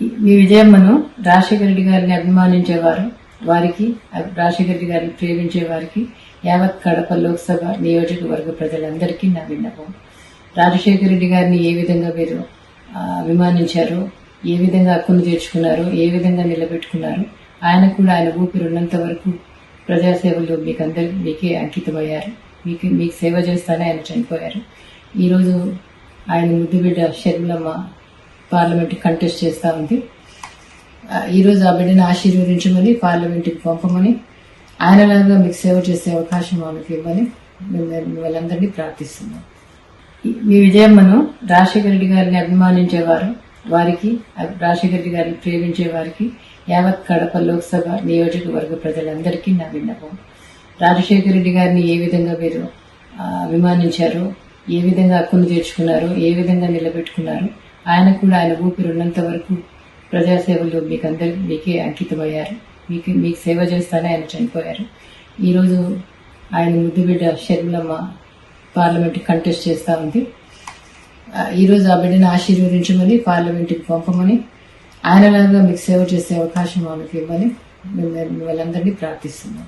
మీ విజయమ్మను రాజశేఖర రెడ్డి గారిని అభిమానించేవారు వారికి రాజశేఖర రెడ్డి గారిని ప్రేమించే వారికి యావత్ కడప లోక్సభ నియోజకవర్గ ప్రజలందరికీ నా విన్నపం. రాజశేఖర రెడ్డి గారిని ఏ విధంగా మీరు అభిమానించారు ఏ విధంగా హక్కును తీర్చుకున్నారు ఏ విధంగా నిలబెట్టుకున్నారు ఆయన కూడా ఆయన ఊపిరి ఉన్నంత వరకు ప్రజాసేవలు మీకు అందరి మీకే అంకితమయ్యారు. మీకు మీకు సేవ చేస్తానే ఆయన చనిపోయారు. ఈరోజు ఆయన ముద్దు బిడ్డ షర్మిలమ్మ పార్లమెంట్ కంటెస్ట్ చేస్తూ ఉంది. ఈరోజు ఆ బిడ్డను ఆశీర్వదించమని పార్లమెంట్కి పంపమని ఆయనలాగా మీకు సేవ చేసే అవకాశం ఆమెకు ఇవ్వని మేము మిమ్మల్ని ప్రార్థిస్తున్నాం. మీ విజయమ్మను రాజశేఖర రెడ్డి గారిని అభిమానించేవారు వారికి రాజశేఖర రెడ్డి గారిని ప్రేమించే వారికి యావత్ కడప లోక్సభ నియోజకవర్గ ప్రజలందరికీ నా విన్నపం. రాజశేఖర రెడ్డి గారిని ఏ విధంగా మీరు అభిమానించారు ఏ విధంగా హక్కును తీర్చుకున్నారు ఏ విధంగా నిలబెట్టుకున్నారు ఆయన కూడా ఆయన ఊపిరి ఉన్నంత వరకు ప్రజాసేవలు మీకు అందరి మీకే అంకితమయ్యారు. మీకు మీకు సేవ చేస్తానే ఆయన చనిపోయారు. ఈరోజు ఆయన ముద్దు బిడ్డ షర్మిలమ్మ పార్లమెంట్ కంటెస్ట్ చేస్తూ ఉంది. ఈరోజు ఆ బిడ్డను ఆశీర్వదించమని పార్లమెంట్కి పంపమని ఆయనలాగా మీకు సేవ చేసే అవకాశం ఆమెకు ఇవ్వమని మేము మిమ్మల్ని ప్రార్థిస్తున్నాం.